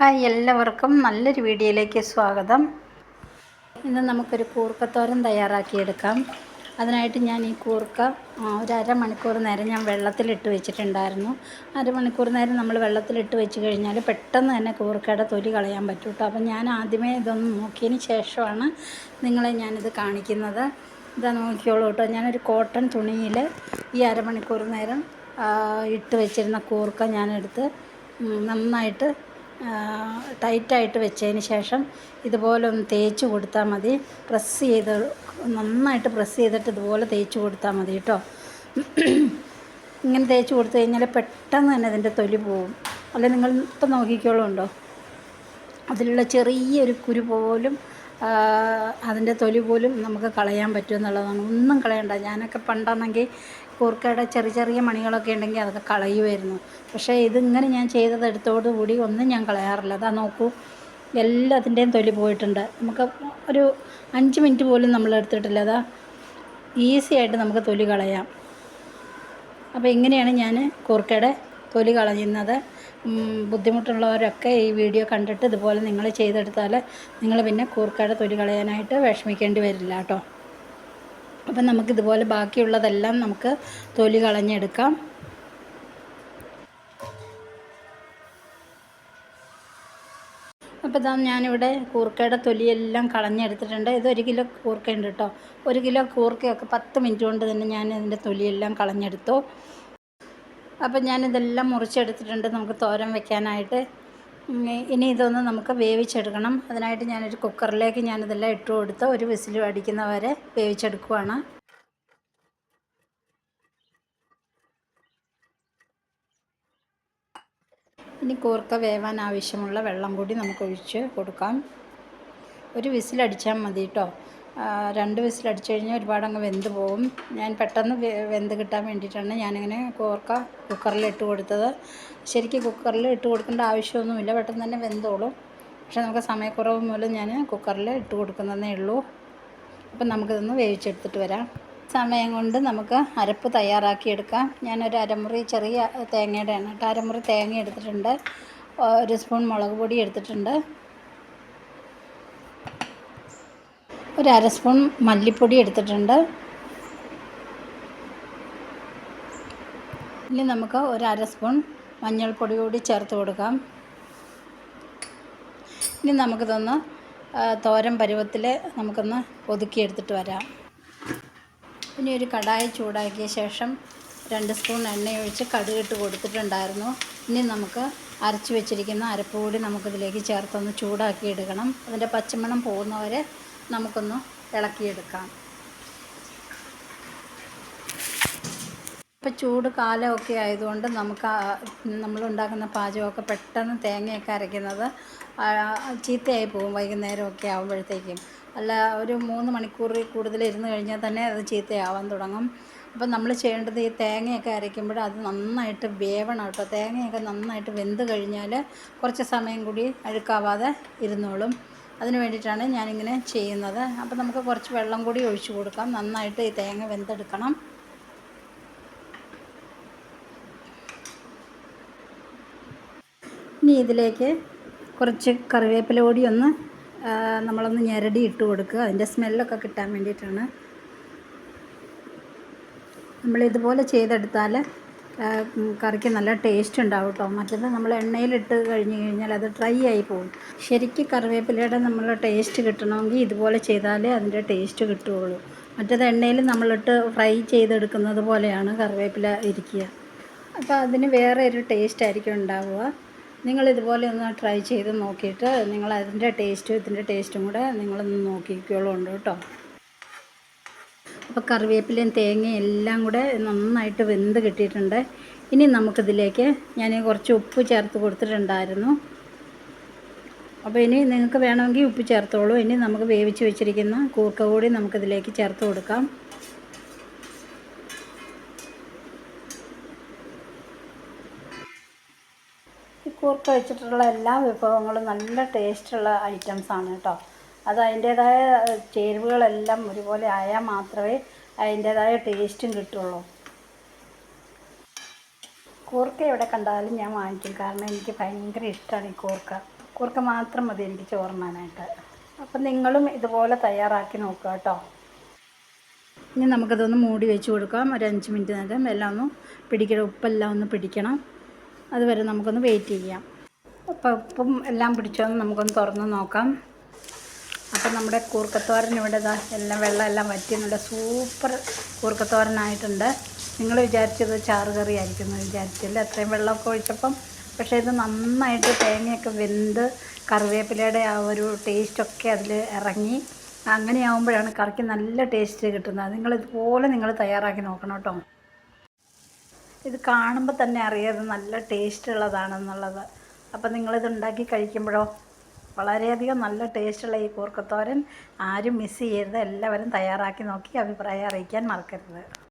Hi എല്ലാവർക്കും നല്ലൊരു വീഡിയോയിലേക്ക് സ്വാഗതം. ഇന്ന് നമുക്കൊരു കൂർക്കത്തോരൻ തയ്യാറാക്കിയെടുക്കാം. അതിനായിട്ട് ഞാൻ ഈ കൂർക്ക ഒരു അരമണിക്കൂർ നേരം ഞാൻ വെള്ളത്തിലിട്ട് വെച്ചിട്ടുണ്ടായിരുന്നു. അരമണിക്കൂർ നേരം നമ്മൾ വെള്ളത്തിലിട്ട് വെച്ച് കഴിഞ്ഞാൽ പെട്ടെന്ന് തന്നെ കൂർക്കയുടെ തൊലി കളയാൻ പറ്റും കേട്ടോ അപ്പം ഞാൻ ആദ്യമേ ഇതൊന്ന് നോക്കിയതിന് ശേഷമാണ് നിങ്ങളെ ഞാനിത് കാണിക്കുന്നത്. ഇതാ നോക്കിയോളൂ കേട്ടോ ഞാനൊരു കോട്ടൺ തുണിയിൽ ഈ അരമണിക്കൂർ നേരം ഇട്ട് വെച്ചിരുന്ന കൂർക്ക ഞാനെടുത്ത് നന്നായിട്ട് ടൈറ്റായിട്ട് വെച്ചതിന് ശേഷം ഇതുപോലെ ഒന്ന് തേച്ച് കൊടുത്താൽ മതി. പ്രസ് ചെയ്ത് നന്നായിട്ട് പ്രസ് ചെയ്തിട്ട് ഇതുപോലെ തേച്ച് കൊടുത്താൽ മതി കേട്ടോ. ഇങ്ങനെ തേച്ച് കൊടുത്തു കഴിഞ്ഞാൽ പെട്ടെന്ന് തന്നെ അതിന്റെ തൊലി പോവും. അല്ലെ നിങ്ങൾ ഇപ്പം നോക്കിക്കോളുണ്ടോ? അതിലുള്ള ചെറിയൊരു കുരു പോലും അതിന്റെ തൊലി പോലും നമുക്ക് കളയാൻ പറ്റുമെന്നുള്ളതാണ് ഒന്നും കളയണ്ട. ഞാനൊക്കെ പണ്ടാണെങ്കിൽ കൂർക്കയുടെ ചെറിയ ചെറിയ മണികളൊക്കെ ഉണ്ടെങ്കിൽ അതൊക്കെ കളയുമായിരുന്നു പക്ഷേ ഇതിങ്ങനെ ഞാൻ ചെയ്തത് എടുത്തോടുകൂടി ഒന്നും ഞാൻ കളയാറില്ല. അതാ നോക്കൂ എല്ലാത്തിന്റെയും തൊലി പോയിട്ടുണ്ട്. നമുക്ക് ഒരു അഞ്ച് മിനിറ്റ് പോലും നമ്മൾ എടുത്തിട്ടില്ല. അതാ ഈസി ആയിട്ട് നമുക്ക് തൊലി കളയാം. അപ്പോൾ ഇങ്ങനെയാണ് ഞാൻ കൂർക്കയുടെ തൊലി കളയുന്നത്. ബുദ്ധിമുട്ടുള്ളവരൊക്കെ ഈ വീഡിയോ കണ്ടിട്ട് ഇതുപോലെ നിങ്ങൾ ചെയ്തെടുത്താൽ നിങ്ങൾ പിന്നെ കൂർക്കയുടെ തൊലി കളയാനായിട്ട് വിഷമിക്കേണ്ടി വരില്ല കേട്ടോ. അപ്പം നമുക്കിതുപോലെ ബാക്കിയുള്ളതെല്ലാം നമുക്ക് തൊലി കളഞ്ഞെടുക്കാം. അപ്പോൾ ഇതാ ഞാനിവിടെ കൂർക്കയുടെ തൊലിയെല്ലാം കളഞ്ഞെടുത്തിട്ടുണ്ട്. ഇത് ഒരു കിലോ കൂർക്കയുണ്ട് കേട്ടോ. ഒരു കിലോ കൂർക്കയൊക്കെ പത്ത് മിനിറ്റ് കൊണ്ട് തന്നെ ഞാൻ ഇതിന്റെ തൊലിയെല്ലാം കളഞ്ഞെടുത്തു. അപ്പം ഞാനിതെല്ലാം മുറിച്ചെടുത്തിട്ടുണ്ട്. നമുക്ക് തോരൻ വെക്കാനായിട്ട്. ഇനി ഇതൊന്ന് നമുക്ക് വേവിച്ചെടുക്കണം. അതിനായിട്ട് ഞാനൊരു കുക്കറിലേക്ക് ഞാനിതെല്ലാം ഇട്ട് കൊടുത്ത് ഒരു വിസിൽ അടിക്കുന്നവരെ വേവിച്ചെടുക്കുവാണ്. ഇനി കൂർക്ക വേവാൻ ആവശ്യമുള്ള വെള്ളം കൂടി നമുക്ക് ഒഴിച്ച് കൊടുക്കാം. ഒരു വിസിലടിച്ചാൽ മതി കേട്ടോ രണ്ട് വിസിലടിച്ച് കഴിഞ്ഞാൽ ഒരുപാട് അങ്ങ് വെന്ത് പോകും ഞാൻ പെട്ടെന്ന് വെന്ത് കിട്ടാൻ വേണ്ടിയിട്ടാണ് ഞാനിങ്ങനെ കോർക്ക കുക്കറിൽ ഇട്ട് കൊടുത്തത്. ശരിക്കും കുക്കറിൽ ഇട്ട് കൊടുക്കേണ്ട ആവശ്യമൊന്നുമില്ല. പെട്ടെന്ന് തന്നെ വെന്തോളും. പക്ഷേ നമുക്ക് സമയക്കുറവ് മൂലം ഞാൻ കുക്കറിൽ ഇട്ട് കൊടുക്കുന്നതേ ഉള്ളൂ. അപ്പം നമുക്കിതൊന്ന് വേവിച്ചെടുത്തിട്ട് വരാം. സമയം കൊണ്ട് നമുക്ക് അരപ്പ് തയ്യാറാക്കിയെടുക്കാം. ഞാനൊരു അരമുറി ചെറിയ തേങ്ങയുടെയാണ് കേട്ടോ. അരമുറി തേങ്ങ എടുത്തിട്ടുണ്ട്. ഒരു സ്പൂൺ മുളക് പൊടി എടുത്തിട്ടുണ്ട്. ഒരു അര സ്പൂൺ മല്ലിപ്പൊടി എടുത്തിട്ടുണ്ട്. ഇനി നമുക്ക് ഒരു അര സ്പൂൺ മഞ്ഞൾപ്പൊടി കൂടി ചേർത്ത് കൊടുക്കാം. ഇനി നമുക്കിതൊന്ന് തോരൻ പരുവത്തിൽ നമുക്കൊന്ന് ഒതുക്കിയെടുത്തിട്ട് വരാം. ഇനി ഒരു കടായി ചൂടാക്കിയ ശേഷം രണ്ട് സ്പൂൺ എണ്ണയൊഴിച്ച് കടുകിട്ട് കൊടുത്തിട്ടുണ്ടായിരുന്നു. ഇനി നമുക്ക് അരച്ച് വെച്ചിരിക്കുന്ന അരപ്പ് കൂടി നമുക്കിതിലേക്ക് ചേർത്തൊന്ന് ചൂടാക്കി എടുക്കണം. അതിന്റെ പച്ചമണം പോകുന്നവരെ നമുക്കൊന്ന് ഇളക്കിയെടുക്കാം. ഇപ്പം ചൂട് കാലമൊക്കെ ആയതുകൊണ്ട് നമുക്ക് നമ്മളുണ്ടാക്കുന്ന പാചകമൊക്കെ പെട്ടെന്ന് തേങ്ങയൊക്കെ അരയ്ക്കുന്നത് ചീത്തയായി പോകും വൈകുന്നേരമൊക്കെ ആകുമ്പോഴത്തേക്കും അല്ല ഒരു മൂന്ന് മണിക്കൂറിൽ കൂടുതൽ ഇരുന്ന് കഴിഞ്ഞാൽ തന്നെ അത് ചീത്തയാവാൻ തുടങ്ങും. അപ്പം നമ്മൾ ചെയ്യേണ്ടത് ഈ തേങ്ങയൊക്കെ അരയ്ക്കുമ്പോൾ അത് നന്നായിട്ട് വേവണം കേട്ടോ. തേങ്ങയൊക്കെ നന്നായിട്ട് വെന്ത് കഴിഞ്ഞാൽ കുറച്ച് സമയം കൂടി അഴുക്കാവാതെ ഇരുന്നോളും. അതിന് വേണ്ടിയിട്ടാണ് ഞാനിങ്ങനെ ചെയ്യുന്നത്. അപ്പം നമുക്ക് കുറച്ച് വെള്ളം കൂടി ഒഴിച്ചു കൊടുക്കാം. നന്നായിട്ട് ഈ തേങ്ങ വെന്തെടുക്കണം. ഇനി ഇതിലേക്ക് കുറച്ച് കറിവേപ്പില കൂടി ഒന്ന് നമ്മളൊന്ന് ഞെരടി ഇട്ട് കൊടുക്കുക. അതിന്റെ സ്മെല്ലൊക്കെ കിട്ടാൻ വേണ്ടിയിട്ടാണ്. നമ്മളിതുപോലെ ചെയ്തെടുത്താൽ കറിക്ക് നല്ല ടേസ്റ്റ് ഉണ്ടാവും കേട്ടോ മറ്റേത് നമ്മൾ എണ്ണയിലിട്ട് കഴിഞ്ഞ് കഴിഞ്ഞാൽ അത് ഡ്രൈ ആയി പോകും. ശരിക്കും കറിവേപ്പിലയുടെ നമ്മൾ ടേസ്റ്റ് കിട്ടണമെങ്കിൽ ഇതുപോലെ ചെയ്താലേ അതിന്റെ ടേസ്റ്റ് കിട്ടുകയുള്ളൂ. മറ്റേത് എണ്ണയിൽ നമ്മളിട്ട് ഫ്രൈ ചെയ്തെടുക്കുന്നത് പോലെയാണ് കറിവേപ്പില ഇരിക്കുക. അപ്പോൾ അതിന് വേറെ ഒരു ടേസ്റ്റ് ആയിരിക്കും ഉണ്ടാവുക. നിങ്ങൾ ഇതുപോലെ ഒന്ന് ട്രൈ ചെയ്ത് നോക്കിയിട്ട് നിങ്ങൾ അതിന്റെ ടേസ്റ്റും ഇതിന്റെ ടേസ്റ്റും കൂടെ നിങ്ങളൊന്ന് നോക്കിക്കോളുണ്ട് കേട്ടോ അപ്പോൾ കറിവേപ്പിലയും തേങ്ങയും എല്ലാം കൂടെ നന്നായിട്ട് വെന്ത് കിട്ടിയിട്ടുണ്ട്. ഇനി നമുക്കിതിലേക്ക് ഞാൻ കുറച്ച് ഉപ്പ് ചേർത്ത് കൊടുത്തിട്ടുണ്ടായിരുന്നു. അപ്പോൾ ഇനി നിങ്ങൾക്ക് വേണമെങ്കിൽ ഉപ്പ് ചേർത്തോളൂ. ഇനി നമുക്ക് വേവിച്ച് വെച്ചിരിക്കുന്ന കൂർക്ക കൂടി നമുക്കിതിലേക്ക് ചേർത്ത് കൊടുക്കാം. ഈ കൂർക്ക വെച്ചിട്ടുള്ള എല്ലാ വിഭവങ്ങളും നല്ല ടേസ്റ്റുള്ള ആണ് കേട്ടോ. അത് അതിന്റേതായ ചേരുവകളെല്ലാം ഒരുപോലെ ആയാൽ മാത്രമേ അതിന്റേതായ ടേസ്റ്റും കിട്ടുള്ളൂ. കൂർക്ക എവിടെ കണ്ടാലും ഞാൻ വാങ്ങിക്കും. കാരണം എനിക്ക് ഭയങ്കര ഇഷ്ടമാണ് ഈ കൂർക്ക. കൂർക്ക മാത്രം മതി എനിക്ക് ചോറുണ്ണാനായിട്ട്. അപ്പം നിങ്ങളും ഇതുപോലെ തയ്യാറാക്കി നോക്കുക കേട്ടോ. ഇനി നമുക്കതൊന്ന് മൂടി വെച്ച് കൊടുക്കാം. ഒരു അഞ്ച് മിനിറ്റ് നേരം എല്ലാം ഒന്ന് പിടിക്കണം. ഉപ്പെല്ലാം ഒന്ന് പിടിക്കണം. അതുവരെ നമുക്കൊന്ന് വെയിറ്റ് ചെയ്യാം. അപ്പോൾ ഉപ്പും എല്ലാം പിടിച്ചോന്ന് നമുക്കൊന്ന് തുറന്ന് നോക്കാം. അപ്പം നമ്മുടെ കൂർക്കത്തോരൻ ഇവിടെ ഇതാ എല്ലാം വെള്ളമെല്ലാം വറ്റി നല്ല സൂപ്പർ കൂർക്കത്തോരനായിട്ടുണ്ട്. നിങ്ങൾ വിചാരിച്ചത് ചാറ് കറി ആയിരിക്കും എന്ന് വിചാരിച്ചില്ല. അത്രയും വെള്ളമൊക്കെ ഒഴിച്ചപ്പം പക്ഷേ ഇത് നന്നായിട്ട് തേങ്ങയൊക്കെ വെന്ത് കറിവേപ്പിലയുടെ ആ ഒരു ടേസ്റ്റൊക്കെ അതിൽ ഇറങ്ങി. അങ്ങനെയാവുമ്പോഴാണ് കറിക്ക് നല്ല ടേസ്റ്റ് കിട്ടുന്നത്. നിങ്ങൾ ഇതുപോലെ നിങ്ങൾ തയ്യാറാക്കി നോക്കണം കേട്ടോ. ഇത് കാണുമ്പോൾ തന്നെ അറിയാതെ നല്ല ടേസ്റ്റ് ഉള്ളതാണെന്നുള്ളത്. അപ്പം നിങ്ങളിത് ഉണ്ടാക്കി കഴിക്കുമ്പോഴോ വളരെയധികം നല്ല ടേസ്റ്റുള്ള ഈ കൂർക്കത്തോരൻ ആരും മിസ് ചെയ്യരുത്. എല്ലാവരും തയ്യാറാക്കി നോക്കി അഭിപ്രായം അറിയിക്കാൻ മറക്കരുത്.